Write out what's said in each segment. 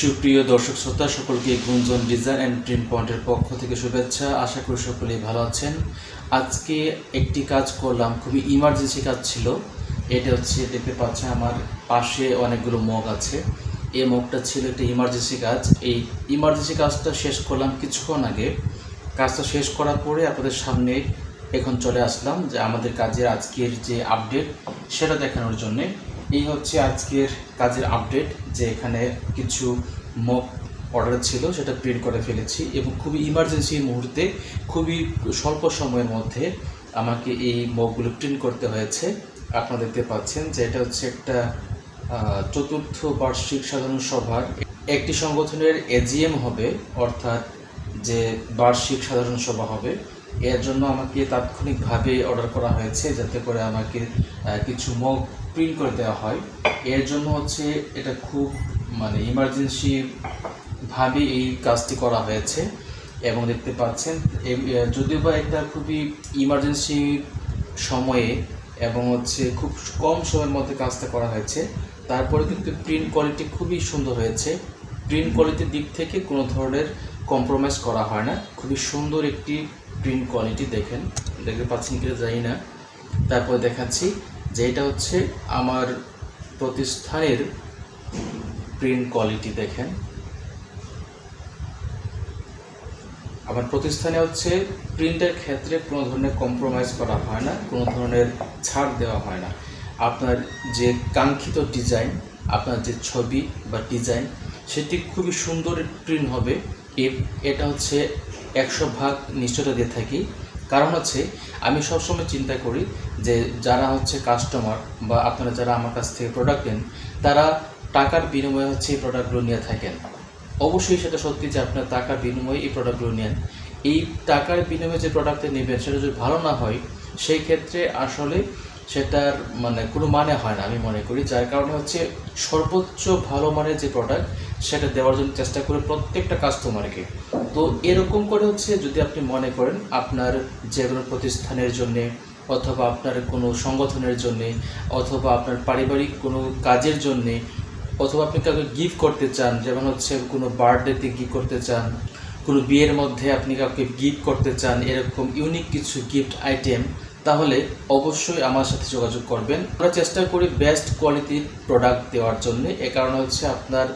সুপ্রিয় দর্শক শ্রোতা, সকলকে গুঞ্জন ডিজাইন অ্যান্ড প্রিন্ট পয়েন্টের পক্ষ থেকে শুভেচ্ছা। আশা করি সকলেই ভালো আছেন। আজকে একটি কাজ করলাম, খুবই ইমার্জেন্সি কাজ ছিল। এটা হচ্ছে দেখতে পাচ্ছেন আমার পাশে অনেকগুলো মগ আছে। এই মগটা ছিল একটা ইমার্জেন্সি কাজ। এই ইমার্জেন্সি কাজটা শেষ করলাম কিছুক্ষণ আগে। কাজটা শেষ করার পরে আপনাদের সামনে এখন চলে আসলাম যে আমাদের কাজের আজকের যে আপডেট সেটা দেখানোর জন্যে। এই হচ্ছে আজকের কাজের আপডেট যে এখানে কিছু মক অর্ডার ছিল, সেটা প্রিন্ট করে ফেলেছি এবং খুবই ইমার্জেন্সি মুহূর্তে খুবই স্বল্প সময়ের মধ্যে আমাকে এই মগগুলো প্রিন্ট করতে হয়েছে। আপনারা দেখতে পাচ্ছেন যে এটা হচ্ছে একটা চতুর্থ বার্ষিক সাধারণ সভার একটি সংগঠনের এজিএম হবে, অর্থাৎ যে বার্ষিক সাধারণ সভা হবে। এর জন্য আমাকে তাৎক্ষণিকভাবে অর্ডার করা হয়েছে, যাতে করে আমাকে কিছু মগ প্রিন্ট করে দেওয়া হয়। এর জন্য হচ্ছে এটা খুব মানে ইমার্জেন্সি ভাবে এই কাজটি করা হয়েছে এবং দেখতে পাচ্ছেন যদিও বা এটা খুবই ইমার্জেন্সি সময়ে এবং হচ্ছে খুব কম সময়ের মধ্যে কাজটা করা হয়েছে, তারপরে কিন্তু প্রিন্ট কোয়ালিটি খুবই সুন্দর হয়েছে। প্রিন্ট কোয়ালিটির দিক থেকে কোনো ধরনের কম্প্রোমাইজ করা হয় না। খুবই সুন্দর একটি প্রিন্ট কোয়ালিটি দেখেন, দেখতে পাচ্ছেন কিনা জানি না। তারপর দেখাচ্ছি যে এটা হচ্ছে আমার প্রতিষ্ঠানের প্রিন্ট কোয়ালিটি দেখেন। আমার প্রতিষ্ঠানে হচ্ছে প্রিন্টের ক্ষেত্রে কোনো ধরনের কম্প্রোমাইজ করা হয় না, কোনো ধরনের ছাড় দেওয়া হয় না। আপনার যে কাঙ্ক্ষিত ডিজাইন আপনার যে ছবি বা ডিজাইন সেটি খুবই সুন্দর প্রিন্ট হবে। এটা হচ্ছে একশো ভাগ নিশ্চয়তা দিয়ে থাকি। কারণ হচ্ছে, আমি সবসময় চিন্তা করি যে যারা হচ্ছে কাস্টমার বা আপনারা যারা আমার কাছ থেকে প্রোডাক্ট নেন, তারা টাকার বিনিময়ে হচ্ছে এই প্রোডাক্টগুলো নিয়ে থাকেন। অবশ্যই সেটা সত্যি যে আপনার টাকার বিনিময়ে এই প্রোডাক্টগুলো নেন। এই টাকার বিনিময়ে যে প্রোডাক্টটা নেবেন, সেটা যদি ভালো না হয়, সেই ক্ষেত্রে আসলে সেটার মানে কোনো মানে হয় না, আমি মনে করি। যার কারণে হচ্ছে সর্বোচ্চ ভালো মানের যে প্রোডাক্ট সেটা দেওয়ার জন্য চেষ্টা করে প্রত্যেকটা কাস্টমারকে তো এরকম করে হচ্ছে যদি আপনি মনে করেন আপনার যে কোনো প্রতিষ্ঠানের জন্যে, অথবা আপনার কোনো সংগঠনের জন্যে, অথবা আপনার পারিবারিক কোনো কাজের জন্যে, অথবা আপনি কাউকে গিফট করতে চান, যেমন হচ্ছে কোনো বার্থডেতে গিফট করতে চান, কোনো বিয়ের মধ্যে আপনি কাউকে গিফট করতে চান, এরকম ইউনিক কিছু গিফট আইটেম তাহলে অবশ্যই আমার সাথে যোগাযোগ করবেন। আমরা চেষ্টা করি বেস্ট কোয়ালিটির প্রোডাক্ট দেওয়ার জন্য। এ কারণে হচ্ছে আপনার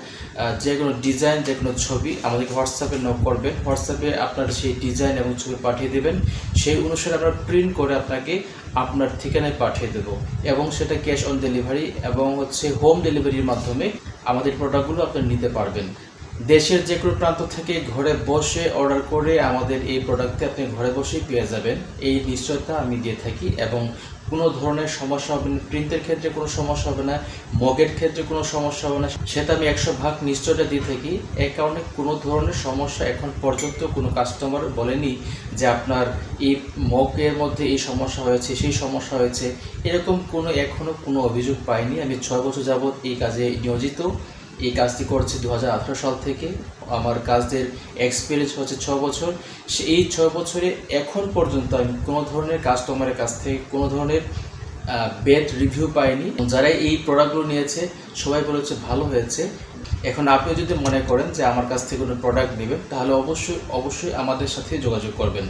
যে কোনো ডিজাইন যে কোনো ছবি আমাদেরকে হোয়াটসঅ্যাপে নক করবেন। হোয়াটসঅ্যাপে আপনার সেই ডিজাইন এবং ছবি পাঠিয়ে দেবেন। সেই অনুসারে আমরা প্রিন্ট করে আপনাকে আপনার ঠিকানায় পাঠিয়ে দেবো এবং সেটা ক্যাশ অন ডেলিভারি এবং হচ্ছে হোম ডেলিভারির মাধ্যমে আমাদের প্রোডাক্টগুলো আপনি নিতে পারবেন। দেশের যে কোনো প্রান্ত থেকে ঘরে বসে অর্ডার করে আমাদের এই প্রোডাক্টটি আপনি ঘরে বসেই পেয়ে যাবেন। এই নিশ্চয়তা আমি দিয়ে থাকি এবং কোনো ধরনের সমস্যা হবে না প্রিন্টের ক্ষেত্রে কোনো সমস্যা হবে না মগের ক্ষেত্রে কোনো সমস্যা হবে না, সেটা আমি একশো ভাগ নিশ্চয়তা দিয়ে থাকি। এ কারণে কোনো ধরনের সমস্যা এখন পর্যন্ত কোনো কাস্টমার বলেনি যে আপনার এই মগের মধ্যে এই সমস্যা হয়েছে, সেই সমস্যা হয়েছে। এরকম কোনো এখনও কোনো অভিযোগ পাইনি। আমি ছয় বছর যাবৎ এই কাজে নিয়োজিত। এই কাজটি করছি দু সাল থেকে। আমার কাজদের এক্সপিরিয়েন্স হচ্ছে ছ বছর। এই ছ বছরে এখন পর্যন্ত আমি কোনো ধরনের কাস্টমারের কাছ থেকে কোনো ধরনের বেড রিভিউ পাইনি। যারা এই প্রোডাক্টগুলো নিয়েছে, সবাই বলেছে ভালো হয়েছে। এখন আপনি যদি মনে করেন যে আমার কাছ থেকে কোনো প্রোডাক্ট নেবেন, তাহলে অবশ্যই অবশ্যই আমাদের সাথে যোগাযোগ করবেন।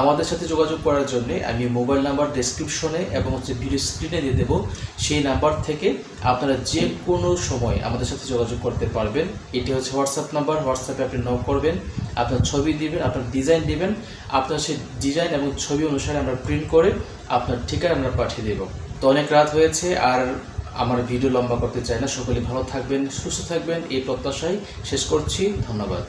আমাদের সাথে যোগাযোগ করার জন্য আমি মোবাইল নাম্বার ডেসক্রিপশনে এবং হচ্ছে ভিডিও স্ক্রিনে দিয়ে দেবো। সেই নাম্বার থেকে আপনারা যে কোনো সময় আমাদের সাথে যোগাযোগ করতে পারবেন। এটি হচ্ছে হোয়াটসঅ্যাপ নাম্বার হোয়াটসঅ্যাপে আপনি নক করবেন, আপনার ছবি দিবেন, আপনার ডিজাইন দিবেন, আপনার সেই ডিজাইন এবং ছবি অনুসারে আমরা প্রিন্ট করে আপনার ঠিকানা আমরা পাঠিয়ে দেব। তো অনেক রাত হয়েছে আর আমার ভিডিও লম্বা করতে চাই না। সকলে ভালো থাকবেন, সুস্থ থাকবেন। এই প্রত্যাশায় শেষ করছি। ধন্যবাদ।